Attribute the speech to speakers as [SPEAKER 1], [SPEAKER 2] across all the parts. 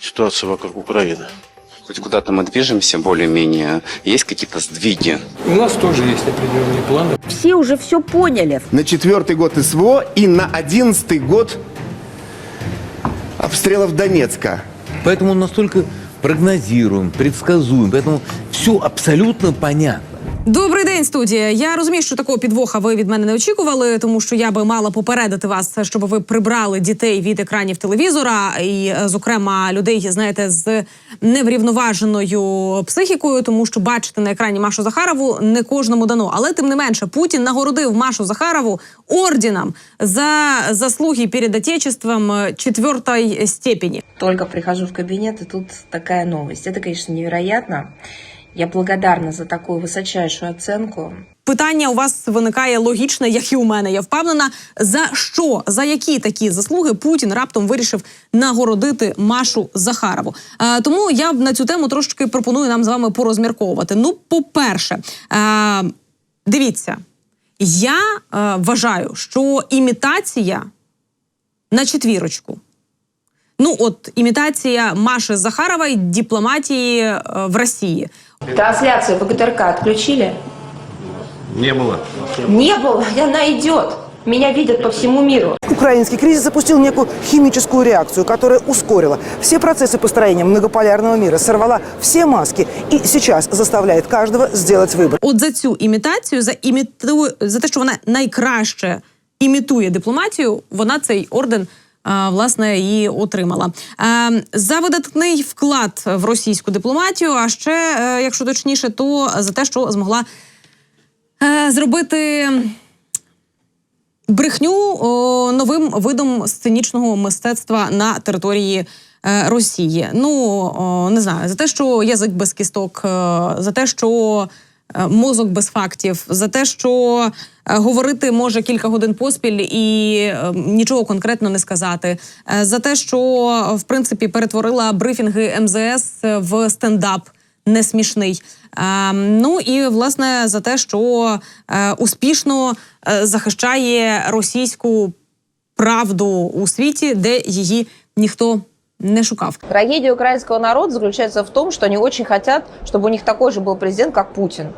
[SPEAKER 1] ситуация вокруг Украины.
[SPEAKER 2] Хоть куда-то мы движемся более-менее. Есть какие-то сдвиги?
[SPEAKER 3] У нас тоже есть определенные планы.
[SPEAKER 4] Все уже все поняли.
[SPEAKER 5] на четвертый год СВО и на одиннадцатый год обстрелов Донецка.
[SPEAKER 6] Поэтому настолько прогнозируем, предсказуем. Поэтому все абсолютно понятно.
[SPEAKER 7] Добрий день, студія. Я розумію, що такого підвоха ви від мене не очікували, тому що я би мала попередити вас, щоб ви прибрали дітей від екранів телевізора, і, е, зокрема, людей, знаєте, з неврівноваженою психікою, тому що бачити на екрані Машу Захарову не кожному дано. Але тим не менше, Путін нагородив Машу Захарову орденом за заслуги перед Отечеством е, четвертої степені.
[SPEAKER 8] Только прихожу в кабинет, и тут такая новость. Это, конечно, невероятно. Я благодарна за такую высочайшую оценку.
[SPEAKER 7] Питання у вас виникає логічне, як і у мене. Я впевнена, за що, за які такі заслуги Путін раптом вирішив нагородити Машу Захарову. Е, тому я на цю тему трошки пропоную нам з вами порозмірковувати. Ну, по-перше, е, дивіться, я е, вважаю, що імітація на четвірочку. Ну, от імітація Маші Захарової дипломатії е, в Росії.
[SPEAKER 8] Трансляцию ВГТРК отключили?
[SPEAKER 1] Не было.
[SPEAKER 8] Не было, и она идет. Меня видят по всему миру.
[SPEAKER 9] Украинский кризис запустил некую химическую реакцию, которая ускорила все процессы построения многополярного мира, сорвала все маски и сейчас заставляет каждого сделать выбор.
[SPEAKER 7] От за цю імітацію, за іміту... за те, що вона найкраще імітує дипломатію, вона цей орден. а, Власне, і отримала Е, за видатний вклад в російську дипломатію. А ще, е, якщо точніше, то за те, що змогла е, зробити брехню новим видом сценічного мистецтва на території е, Росії. Ну не знаю, за те, що язик без кісток, е, за те, що е, мозок без фактів, за те, що е, говорити може кілька годин поспіль і е, нічого конкретно не сказати, е, за те, що в принципі перетворила брифінги МЗС в стендап не смішний. Е, ну і власне за те, що е, успішно е, захищає російську правду у світі, де її ніхто не шукав.
[SPEAKER 8] Трагедия украинского народа заключается в том, что они очень хотят, чтобы у них такой же был президент, как Путин.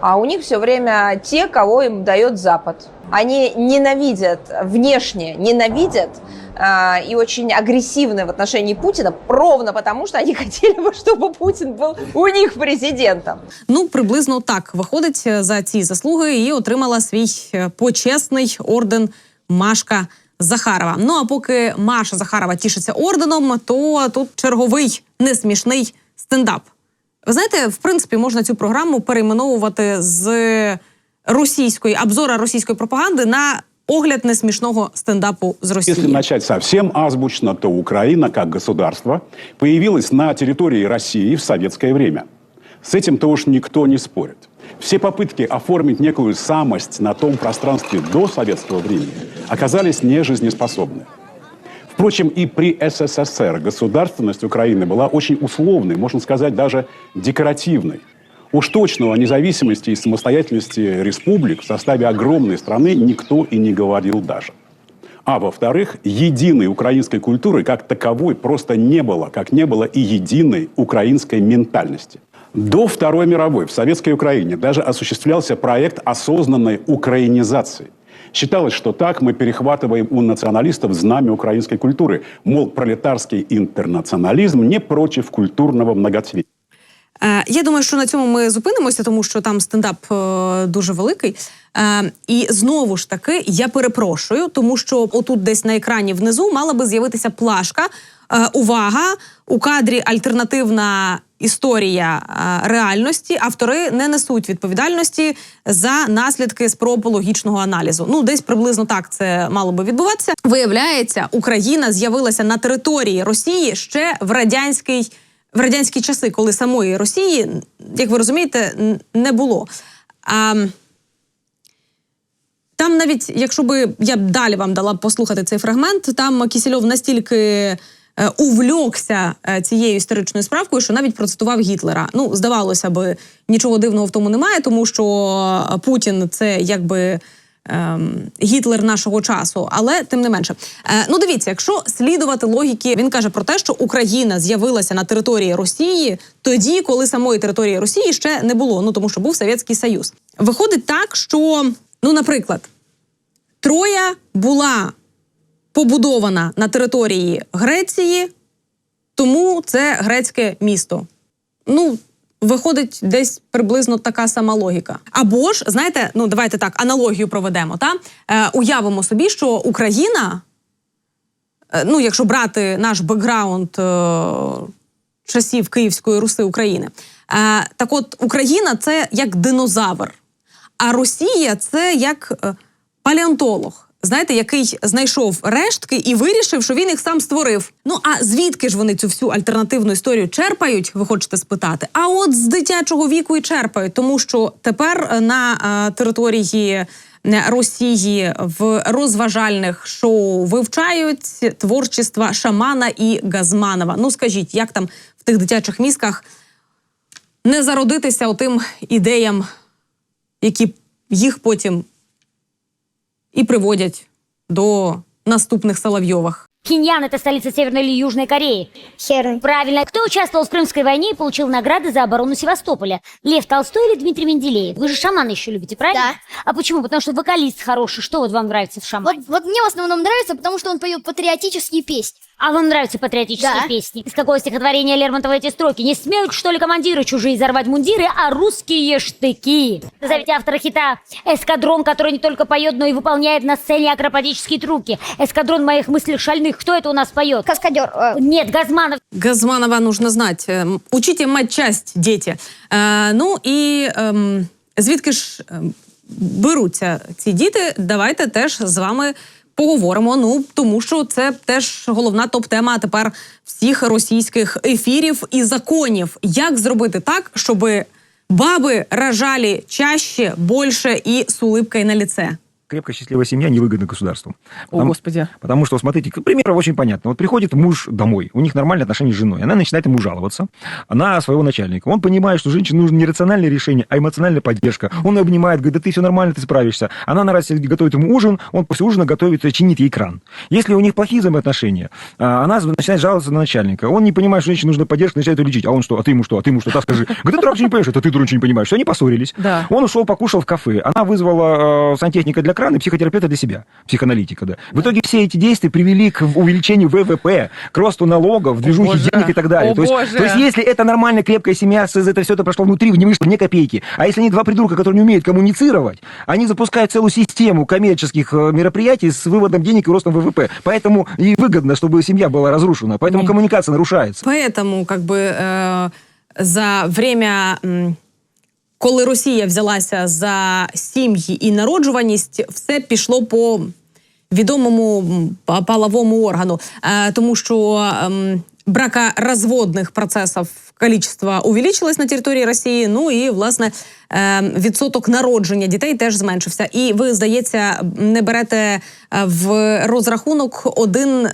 [SPEAKER 8] А у них все время те, кого им дает Запад. Они ненавидят, внешне ненавидят а, и очень агрессивны в отношении Путина, ровно потому, что они хотели бы, чтобы Путин был у них президентом.
[SPEAKER 7] Ну, приблизно так виходить е, за ці заслуги і отримала свій е, почесний орден Машка Захарова. Ну а поки Маша Захарова тішиться орденом, то тут черговий несмішний стендап. Ви знаєте, в принципі, можна цю програму перейменовувати з російської обзора російської пропаганди на огляд несмішного стендапу з Росії.
[SPEAKER 10] Если начать совсем азбучно, то Украина, как государство, появилась на территории России в советское время. С этим-то уж никто не спорит. Все попытки оформить некую самость на том пространстве до советского времени оказались нежизнеспособны. Впрочем, и при СССР государственность Украины была очень условной, можно сказать, даже декоративной. Уж точно о независимости и самостоятельности республик в составе огромной страны никто и не говорил даже. А во-вторых, единой украинской культуры как таковой просто не было, как не было и единой украинской ментальности. До Второй мировой в Советской Украине даже осуществлялся проект осознанной украинизации. Считалось, что так мы перехватываем у националистов знамя украинской культуры. Мол, пролетарский интернационализм не против культурного многоцветия.
[SPEAKER 7] Е, я думаю, що на цьому ми зупинимося, тому що там стендап е, дуже великий. Е, і знову ж таки, я перепрошую, тому що отут, десь на екрані внизу, мала би з'явитися плашка. Е, увага! У кадрі альтернативна історія е, реальності. Автори не несуть відповідальності за наслідки спроб логічного аналізу. Ну, десь приблизно так це мало би відбуватися. Виявляється, Україна з'явилася на території Росії ще в радянський в радянські часи, коли самої Росії, як ви розумієте, не було. А, там навіть, якщо би я б далі вам дала послухати цей фрагмент, там Кісільов настільки увльокся е, цією історичною справкою, що навіть процитував Гітлера. Ну, здавалося би, нічого дивного в тому немає, тому що Путін це якби ем, Гітлер нашого часу, але тим не менше. Е, ну дивіться, якщо слідувати логіки, він каже про те, що Україна з'явилася на території Росії тоді, коли самої території Росії ще не було. Ну тому що був Совєтський Союз. Виходить так, що ну, наприклад, Троя була побудована на території Греції, тому це грецьке місто. Ну, виходить десь приблизно така сама логіка. Або ж, знаєте, ну давайте так, аналогію проведемо. Та? Е, уявимо собі, що Україна, е, ну, якщо брати наш бекграунд е, часів Київської Руси України, е, так от Україна це як динозавр, а Росія це як е, палеонтолог. Знаєте, який знайшов рештки і вирішив, що він їх сам створив. Ну а звідки ж вони цю всю альтернативну історію черпають? Ви хочете спитати? А от з дитячого віку і черпають, тому що тепер е, на е, території е, Росії в розважальних шоу вивчають творчества Шамана і Газманова. Ну скажіть, як там в тих дитячих мізках не зародитися отим ідеям, які їх потім і приводять до наступних Соловйових.
[SPEAKER 11] Пхеньян – это столица Северной или Южной Кореи?
[SPEAKER 12] Херн.
[SPEAKER 11] Правильно. Кто участвовал в Крымской войне и получил награды за оборону Севастополя? Лев Толстой или Дмитрий Менделеев? Вы же шамана еще любите, правильно?
[SPEAKER 12] Да.
[SPEAKER 11] А почему? Потому что вокалист хороший. Что вот вам нравится в
[SPEAKER 12] Вот,
[SPEAKER 11] шамане?
[SPEAKER 12] вот мне в основном нравится, потому что он поет патриотические песни.
[SPEAKER 11] А вам нравятся патриотические
[SPEAKER 12] Да.
[SPEAKER 11] песни? Из какого стихотворения Лермонтова эти строки? Не смеют, что ли, командиры чужие взорвать мундиры, а русские штыки? Назовите автора хита «Эскадрон», который не только поет, но и выполняет на сцене акробатические трюки. «Эскадрон моих мыслей шальных». Кто это у нас поет?
[SPEAKER 12] Каскадер. э,
[SPEAKER 11] Нет, Газманов.
[SPEAKER 7] Газманова нужно знать. Ем, Учите матчасть, діти. Е, ну і ем, звідки ж ем, беруться ці діти? Давайте теж з вами поговоримо. Ну тому що це теж головна топ-тема тепер всіх російських ефірів і законів. Як зробити так, щоб баби рожали чаще, більше і з улыбкою на лице?
[SPEAKER 13] Крепкая счастливая семья невыгодна государству.
[SPEAKER 7] О,
[SPEAKER 13] Потому-
[SPEAKER 7] Господи.
[SPEAKER 13] Потому что, смотрите, к примеру, очень понятно. Вот приходит муж домой, у них нормальные отношения с женой. Она начинает ему жаловаться на своего начальника. Он понимает, что женщине нужно не рациональное решение, а эмоциональная поддержка. Он ее обнимает, говорит, да ты все нормально, ты справишься. Она на раз готовит ему ужин, он после ужина готовит, э, чинит ей кран. Если у них плохие взаимоотношения, а, она начинает жаловаться на начальника. Он не понимает, что женщине нужна поддержка, начинает ее лечить. А он что? А ты ему что? А ты ему что? Так скажи. Говорит, ты дурак, ничего не понимаешь. Это ты, дурак, не понимаешь. Все, они поссорились.
[SPEAKER 7] Да.
[SPEAKER 13] Он ушел, покушал в кафе. Она вызвала э, сантехника для крана и психотерапевта для себя, психоаналитика, да. В итоге все эти действия привели к увеличению ВВП, к росту налогов, движухе
[SPEAKER 7] боже.
[SPEAKER 13] денег и так далее.
[SPEAKER 7] О,
[SPEAKER 13] то, есть,
[SPEAKER 7] боже.
[SPEAKER 13] то есть, если это нормальная крепкая семья, с- это все это прошло внутри, не вышло ни копейки. А если они два придурка, которые не умеют коммуницировать, они запускают целую систему коммерческих э, мероприятий с выводом денег и ростом ВВП. Поэтому и выгодно, чтобы семья была разрушена. Поэтому коммуникация нарушается.
[SPEAKER 7] Поэтому, как бы, е, за время, коли Росія взялася за сім'ї і народжуваність, все пішло по відомому паловому органу, Е, тому що ем, бракоразводних процесів количество увеличилось на території Росії. Ну і власне відсоток народження дітей теж зменшився. І ви, здається, не берете е, в розрахунок один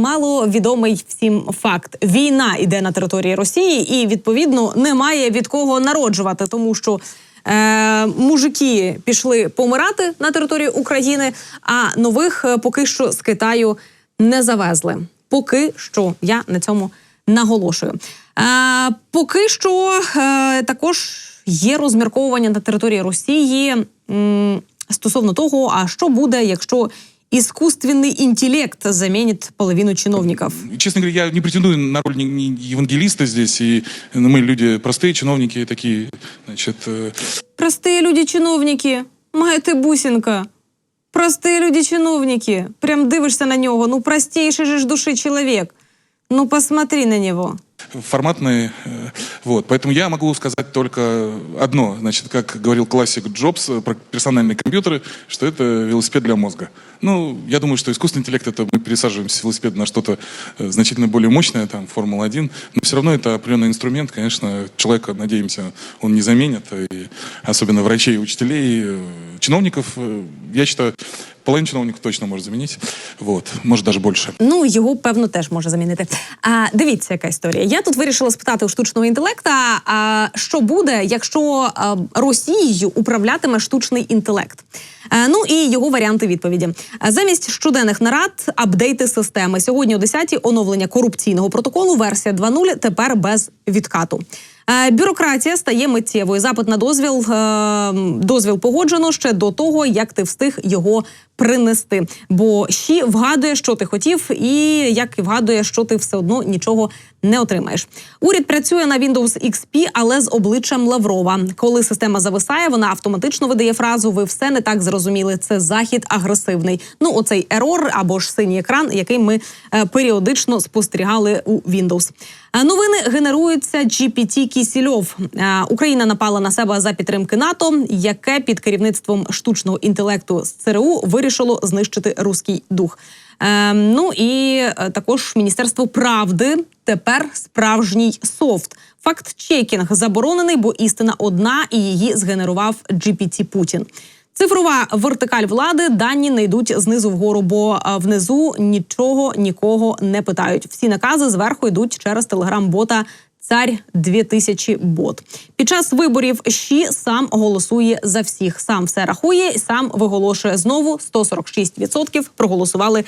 [SPEAKER 7] маловідомий всім факт: війна іде на території Росії, і відповідно немає від кого народжувати, тому що. Е, мужики пішли помирати на території України, а нових е, поки що з Китаю не завезли. Поки що я на цьому наголошую. Е, поки що е, також є розмірковування на території Росії м, стосовно того, а що буде, якщо іскусственний інтелект замінить половину чиновників.
[SPEAKER 14] Честно говоря, я не претендую на роль ни- ни евангелиста здесь, и ну, мы люди простые, чиновники такие, значит, э,
[SPEAKER 7] Простые люди-чиновники, маєте бусинка. Прості люди-чиновники. Прям дивишся на нього. Ну, простейший же ж души чоловік. Ну, посмотри на нього.
[SPEAKER 14] форматные. э, Вот. Поэтому я могу сказать только одно. Значит, как говорил классик Джобс э, про персональные компьютеры, что это велосипед для мозга. Ну, я думаю, что искусственный интеллект это мы пересаживаемся с велосипеда на что-то э, значительно более мощное, там, Формула-1. Но все равно это определенный инструмент. Конечно, человека, надеемся, он не заменит. И особенно врачей, учителей, э, чиновников. э, Я считаю, половину чиновников точно может заменить. Вот. Может, даже больше.
[SPEAKER 7] Ну, його певно теж може замінити. А дивіться, яка історія. Я тут вирішила спитати у штучного інтелекта, а що буде, якщо Росією управлятиме штучний інтелект? Е, Ну і його варіанти відповіді. Замість щоденних нарад апдейти системи. Сьогодні о 10-й оновлення корупційного протоколу. Версія 2.0 тепер без відкату. Е, Бюрократія стає миттєвою. Запит на дозвіл е, дозвіл погоджено ще до того, як ти встиг його принести. Бо щі вгадує, що ти хотів, і як і вгадує, що ти все одно нічого не отримаєш. Уряд працює на Windows XP, але з обличчям Лаврова. Коли система зависає, вона автоматично видає фразу Ви все не так зрозуміли. Це захід агресивний. Ну, оцей ерор або ж синій екран, який ми е, періодично спостерігали у Windows. Новини генеруються GPT Кісільов. Україна напала на себе за підтримки НАТО, яке під керівництвом штучного інтелекту з ЦРУ вирішило знищити руський дух. Е, ну і е, також Міністерство правди тепер справжній софт. Факт-чекінг заборонений, бо істина одна, і її згенерував GPT Путін. Цифрова вертикаль влади дані не йдуть знизу вгору, бо внизу нічого нікого не питають. Всі накази зверху йдуть через телеграм-бота. Царь 2000 бот під час виборів щі сам голосує за всіх, сам все рахує сам виголошує знову 146% проголосували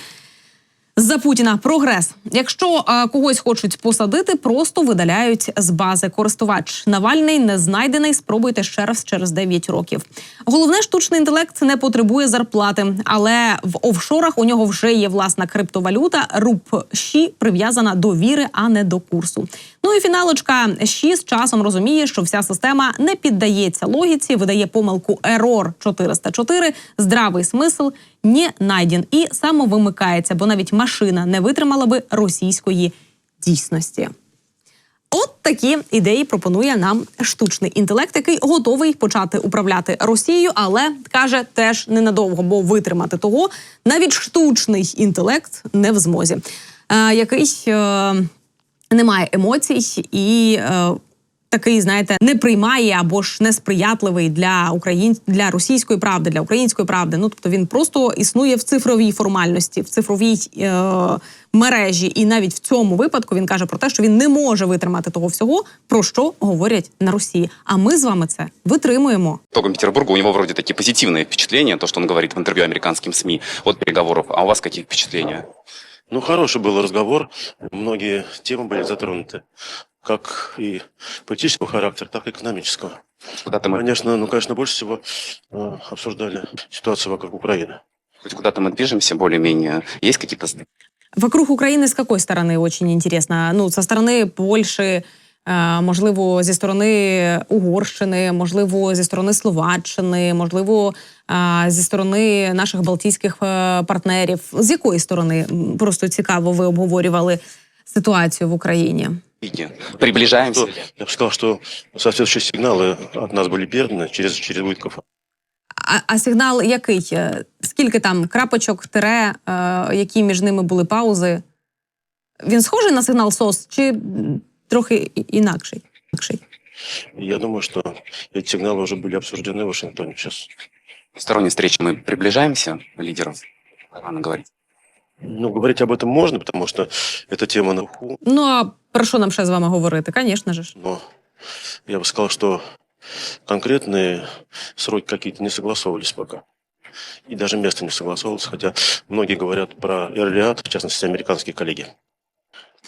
[SPEAKER 7] за Путіна прогрес. Якщо е, когось хочуть посадити, просто видаляють з бази. Користувач Навальний не знайдений. Спробуйте ще раз через 9 років. Головне, штучний інтелект не потребує зарплати, але в офшорах у нього вже є власна криптовалюта. Руб щі прив'язана до віри, а не до курсу. Ну і фіналочка щі з часом розуміє, що вся система не піддається логіці, видає помилку Error 404, здравий смисл не найден і самовимикається, бо навіть машина не витримала би російської дійсності. От такі ідеї пропонує нам штучний інтелект, який готовий почати управляти Росією, але каже теж ненадовго, бо витримати того навіть штучний інтелект не в змозі, е, який е, не має емоцій і. Е, Такий, знаєте, не приймає або ж несприятливий для україн... для російської правди, для української правди. Ну тобто він просто існує в цифровій формальності, в цифровій е... мережі, і навіть в цьому випадку він каже про те, що він не може витримати того всього, про що говорять на Росії. А ми з вами це витримуємо.
[SPEAKER 2] Итогом Петербурга у него вроде такие позитивные впечатления, то, что он говорит в интервью американским СМИ от переговоров. А у вас какие впечатления?
[SPEAKER 1] Ну, хороший был разговор. Многие темы были затронуты. Как и политического характера, так и экономического.
[SPEAKER 2] Куда-то мы,
[SPEAKER 1] Конечно, ну, конечно, больше всего э, обсуждали ситуацию вокруг Украины.
[SPEAKER 2] хоть куда-то мы движемся более-менее. Есть какие-то сдвиги?
[SPEAKER 7] Вокруг України з якої сторони очень интересно? Ну, со сторони Польщі, е, можливо, зі сторони Угорщини, можливо, зі сторони Словаччини, можливо, е, зі сторони наших балтійських е, партнерів. З якої сторони М, просто цікаво, ви обговорювали ситуацію в Україні?
[SPEAKER 2] Приближаемся.
[SPEAKER 1] То, я бы сказал, что соответствующие сигналы от нас были переданы через, через Витков.
[SPEAKER 7] А, а сигнал який? Е, Скільки там крапочок, тире, е, які між ними були паузи? Він схожий на сигнал СОС чи м, трохи і- інакший? інакший?
[SPEAKER 1] Я думаю, что эти сигналы уже были обсуждены в Вашингтоне сейчас.
[SPEAKER 2] Сторонней встречи мы приближаемся, лидеров. Рано говорить.
[SPEAKER 1] Ну, говорить об этом можно, потому что эта тема на уху.
[SPEAKER 7] Ну а про що нам ще з вами говорити? Звісно ж.
[SPEAKER 1] Но я бы сказал, что конкретные сроки какие-то не согласовывались пока. И даже место не согласовывалось, хотя многие говорят про Эрлиат, в частности, американские коллеги.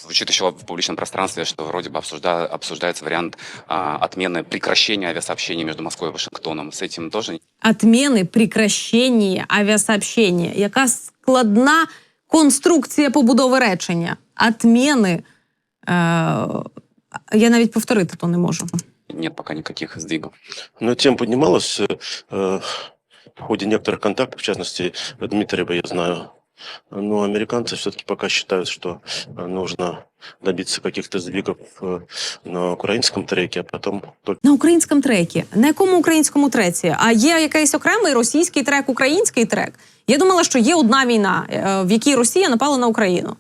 [SPEAKER 2] Звучит еще в публичном пространстве, что вроде бы обсужда- обсуждается вариант а, отмены прекращения авиасообщений между Москвой и Вашингтоном. С этим тоже
[SPEAKER 7] Отміни, прекращення авіасообщення. Яка складна конструкція побудови речення. Отміни. Е, я навіть повторити то не можу.
[SPEAKER 2] нет пока никаких сдвигов.
[SPEAKER 1] Но тема поднималась э, э, в ходе некоторых контактов, в частности, Дмитриева, я знаю. Но американцы все-таки пока считают, что э, нужно добиться каких-то сдвигов э, на украинском треке, а потом только
[SPEAKER 7] На українському трекі. На якому українському треці? А є якийсь окремий російський трек, український трек. Я думала, що є одна війна, е, в якій Росія напала на Україну.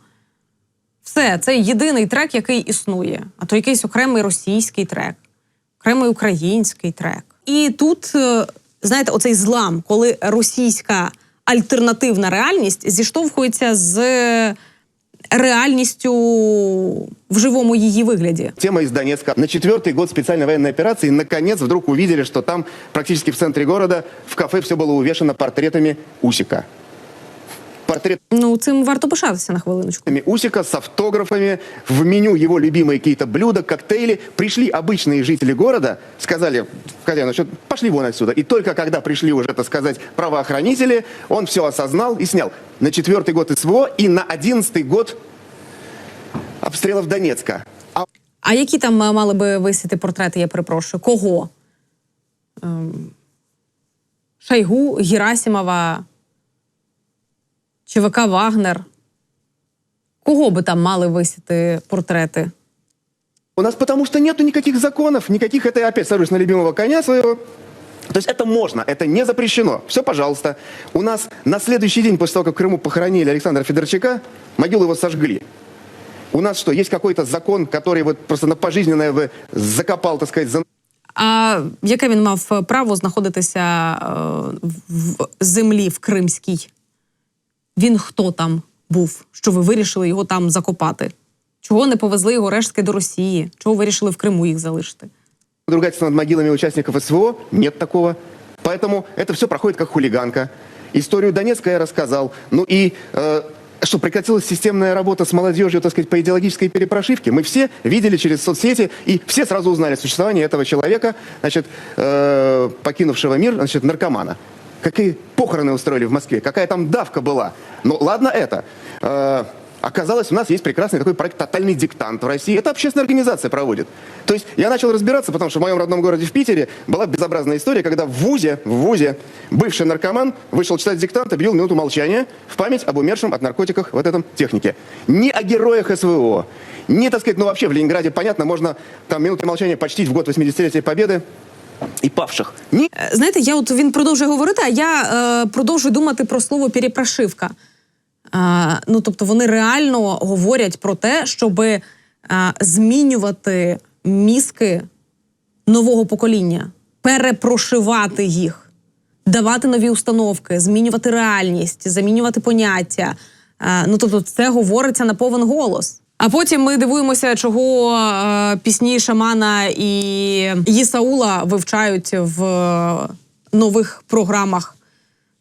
[SPEAKER 7] Все, це єдиний трек, який існує. А то якийсь окремий російський трек, окремий український трек. І тут, е, знаєте, оцей злам, коли російська альтернативна реальність зіштовхується з реальністю в живому її вигляді.
[SPEAKER 5] Тема из Донецка. На четвертый год специальной военной операции наконец вдруг увидели, что там практически в центре города в кафе все было увешано портретами Усика Портретами
[SPEAKER 7] Ну, цим варто пишатися на хвилиночку.
[SPEAKER 5] Усика с автографами, в меню его любимые какие-то блюда, коктейли. Пришли обычные жители города, сказали, хозяину, что пошли вон отсюда. И только когда пришли уже, так сказать, правоохранители, он все осознал и снял. На четвертый год СВО и на одиннадцатый год обстрелов Донецка. А
[SPEAKER 7] А які там е, мали би висіти портрети, я перепрошую? Кого? Ем, Шайгу, Герасимова, ЧВК Вагнер. Кого би там мали висіти портрети?
[SPEAKER 5] У нас потому что нету никаких законов, никаких, это я опять сажусь на любимого коня своего. То есть это можно, это не запрещено. Все, пожалуйста. У нас на следующий день после того, как в Крыму похоронили Александра Федорчака, могилу его сожгли. У нас что, есть какой-то закон, который вот просто на пожизненное бы закопал, так сказать, за
[SPEAKER 7] А яке він мав право знаходитися е, в землі в Кримській? Він хто там був? Що ви вирішили його там закопати? Чого не повезли його рештки до Росії? Чого вирішили в Криму їх залишити?
[SPEAKER 5] Надругательство над могилами участников СВО нет такого. Поэтому это все проходит как хулиганка. Историю Донецка я рассказал. Ну и э, что, прекратилась системная работа с молодежью, так сказать, по идеологической перепрошивке. Мы все видели через соцсети, и все сразу узнали существование этого человека, значит, э, покинувшего мир, значит, наркомана. Какие похороны устроили в Москве, какая там давка была. Ну, ладно это. Э, Оказалось, у нас есть прекрасный такой проект «Тотальный диктант» в России. Это общественная организация проводит. То есть я начал разбираться, потому что в моем родном городе в Питере была безобразная история, когда в ВУЗе, в ВУЗе бывший наркоман вышел читать диктант, объявил минуту молчания в память об умершем от наркотиках в этом технике. Не о героях СВО, не, так сказать, ну вообще в Ленинграде, понятно, можно там минуты молчания почтить в год 80-летия Победы и павших. Ни
[SPEAKER 7] Е, Знаєте, я от він продовжує говорити, а я е, продовжую думати про слово перепрошивка. Е, ну, тобто, вони реально говорять про те, щоб е, змінювати мізки нового покоління, перепрошивати їх, давати нові установки, змінювати реальність, замінювати поняття. Е, ну, тобто, це говориться на повен голос. А потім ми дивуємося, чого е, пісні Шамана і Єсаула вивчають в е, нових програмах,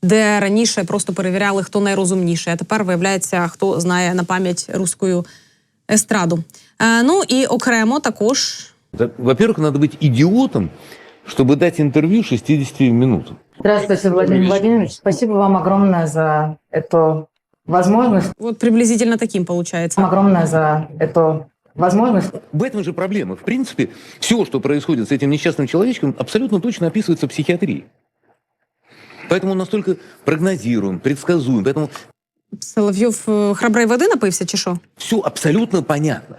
[SPEAKER 7] де раніше просто перевіряли, хто найрозумніший, а тепер виявляється, хто знає на пам'ять руською естраду. Е, ну і окремо також
[SPEAKER 6] Да, Во-первых, надо быть идиотом, чтобы дать интервью 60 минутам.
[SPEAKER 15] Здравствуйте, Владимир Владимирович. Спасибо вам огромное за эту возможность.
[SPEAKER 7] от приблизительно таким получается.
[SPEAKER 15] Огромное за эту возможность.
[SPEAKER 6] В этом же проблема. В принципе, все, что происходит с этим несчастным человечком, абсолютно точно описывается в психиатрии. Поэтому он настолько прогнозируем, предсказуем. Поэтому
[SPEAKER 7] Соловйов е, храброї води напився, чи що?
[SPEAKER 6] все абсолютно понятно.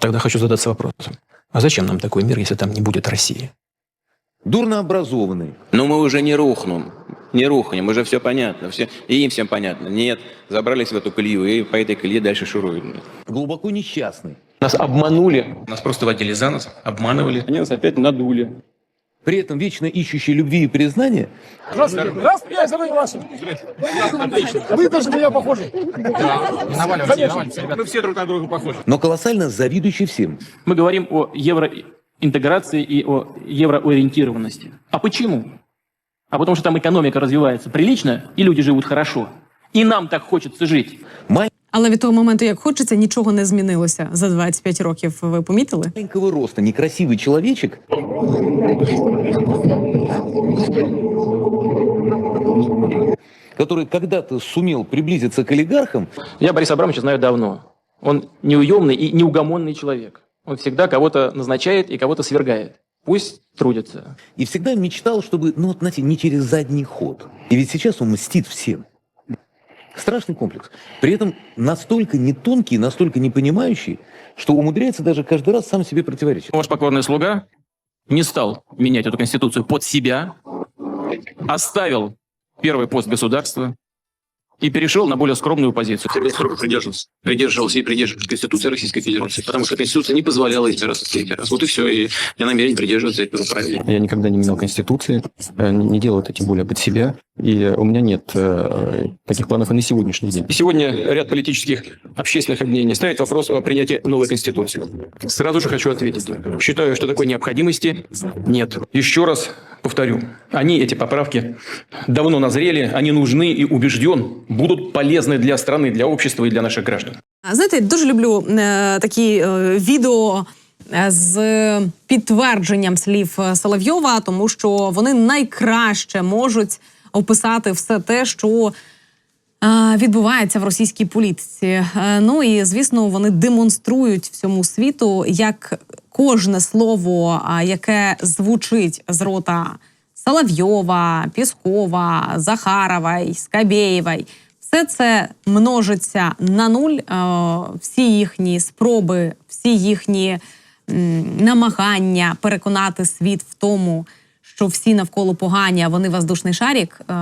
[SPEAKER 3] Тогда хочу задаться вопросом. А зачем нам такой мир, если там не будет России?
[SPEAKER 6] Дурно образованный.
[SPEAKER 16] Но мы уже не рухнем. Не рухнем, уже все понятно. Все, и им всем понятно. Нет, забрались в эту колею и по этой колее дальше шуруют.
[SPEAKER 6] Глубоко несчастный.
[SPEAKER 3] Нас обманули. Нас просто водили за нос, обманывали. Они нас опять надули.
[SPEAKER 6] При этом вечно ищущий любви и признания
[SPEAKER 3] Здравствуйте. Здравствуйте, я Изабель Иванович. Вы даже на меня похожи. Наваливайте, наваливайте, Мы все друг на друга похожи.
[SPEAKER 6] но колоссально завидующий всем.
[SPEAKER 3] Мы говорим о евроинтеграции и о евроориентированности. А почему? А потому что там экономика развивается прилично, и люди живут хорошо. И нам так хочется жить.
[SPEAKER 7] Але від того моменту, як хочеться, нічого не змінилося за 25 років. Ви помітили?
[SPEAKER 6] Маленького роста, некрасивый человечек который когда-то сумел приблизиться к олигархам,
[SPEAKER 3] Я Бориса Абрамовича знаю давно. Он неуемный и неугомонный человек. Он всегда кого-то назначает и кого-то свергает. Пусть трудятся.
[SPEAKER 6] и всегда мечтал, чтобы, ну вот, знаете, не через задний ход. И ведь сейчас он мстит всем. Страшный комплекс. При этом настолько не тонкий, настолько не понимающий, что умудряется даже каждый раз сам себе противоречить.
[SPEAKER 3] Ваш покорный слуга не стал менять эту конституцию под себя, оставил первый пост государства, и перешел на более скромную позицию.
[SPEAKER 17] Сергей придерживался, придерживался и придерживается Конституции Российской Федерации, потому что Конституция не позволяла избираться в раз. Вот и все, и я намерен придерживаться этого правила.
[SPEAKER 18] Я никогда не менял Конституции, э, не делал это тем более под себя, и у меня нет э, таких планов и на сегодняшний день.
[SPEAKER 3] Сегодня ряд политических общественных объединений ставит вопрос о принятии новой Конституции. Сразу же хочу ответить. Считаю, что такой необходимости нет. Еще раз повторю. Они, эти поправки, давно назрели, они нужны и убежден, будут полезны для страны, для общества и для наших граждан.
[SPEAKER 7] Знаєте, дуже люблю е, такі е, відео е, з підтвердженням слів Соловйова, тому що вони найкраще можуть описати все те, що відбувається в російській політиці. Е, Ну і звісно, вони демонструють всьому світу, як кожне слово, яке звучить з рота Соловйова, Піскова, Захарова, Скабєєва, все це множиться на нуль. Е, Всі їхні спроби, всі їхні намагання переконати світ в тому, що всі навколо погані, а вони воздушний шарік, е,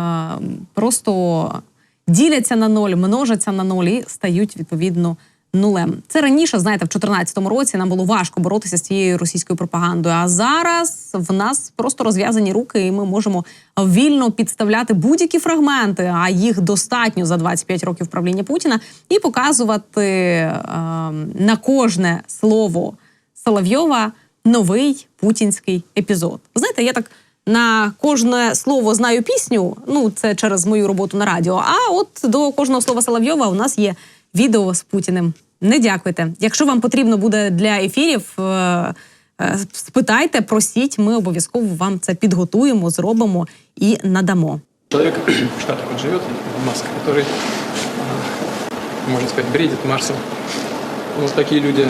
[SPEAKER 7] просто діляться на ноль, множаться на ноль і стають відповідно нулем. Це раніше, знаєте, в 2014 році нам було важко боротися з цією російською пропагандою. А зараз в нас просто розв'язані руки, і ми можемо вільно підставляти будь-які фрагменти, а їх достатньо за 25 років правління Путіна, і показувати е, на кожне слово Соловйова новий путінський епізод. Знаєте, я так на кожне слово знаю пісню. Ну, це через мою роботу на радіо. А от до кожного слова Соловйова у нас є відео з Путіним. Не дякуйте. Якщо вам потрібно буде для ефірів, е, е, спитайте, просіть, ми обов'язково вам це підготуємо, зробимо і надамо.
[SPEAKER 3] Человек в Штатах он живет, Маск, который, а, можно сказать, бредит Марсом. Вот такие люди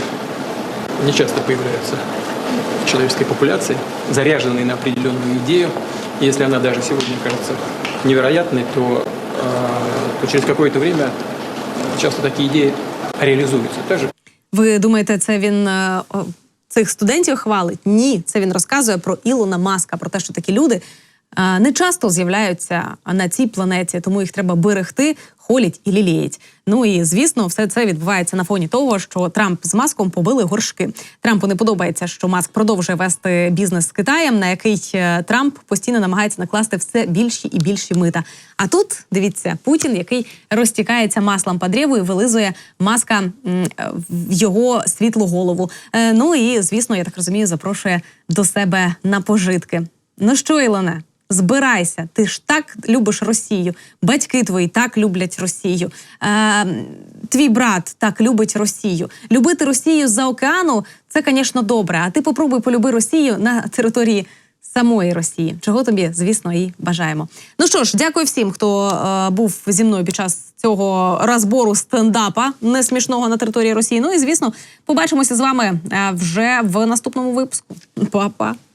[SPEAKER 3] не часто появляются в человеческой популяции, заряженные на определенную идею. И Если она даже сегодня кажется невероятной, то, то через какое-то время часто такі ідеї реалізуються. Теж
[SPEAKER 7] Ви думаєте, це він е, цих студентів хвалить? Ні, це він розказує про Ілона Маска, про те, що такі люди не часто з'являються на цій планеті, тому їх треба берегти, холять і ліліють. Ну і звісно, все це відбувається на фоні того, що Трамп з маском побили горшки. Трампу не подобається, що Маск продовжує вести бізнес з Китаєм, на який е, Трамп постійно намагається накласти все більші і більші мита. А тут дивіться Путін, який розтікається маслом по древу і вилизує маска в його світлу голову. Е, Ну і звісно, я так розумію, запрошує до себе на пожитки. Ну що, Ілоне? Збирайся, ти ж так любиш Росію. Батьки твої так люблять Росію. Е, твій брат так любить Росію. Любити Росію з-за океану це, звісно, добре. А ти попробуй полюби Росію на території самої Росії. Чого тобі, звісно, і бажаємо. Ну що ж, дякую всім, хто е, був зі мною під час цього розбору стендапа несмішного на території Росії. Ну і звісно, побачимося з вами е, вже в наступному випуску. Па-па!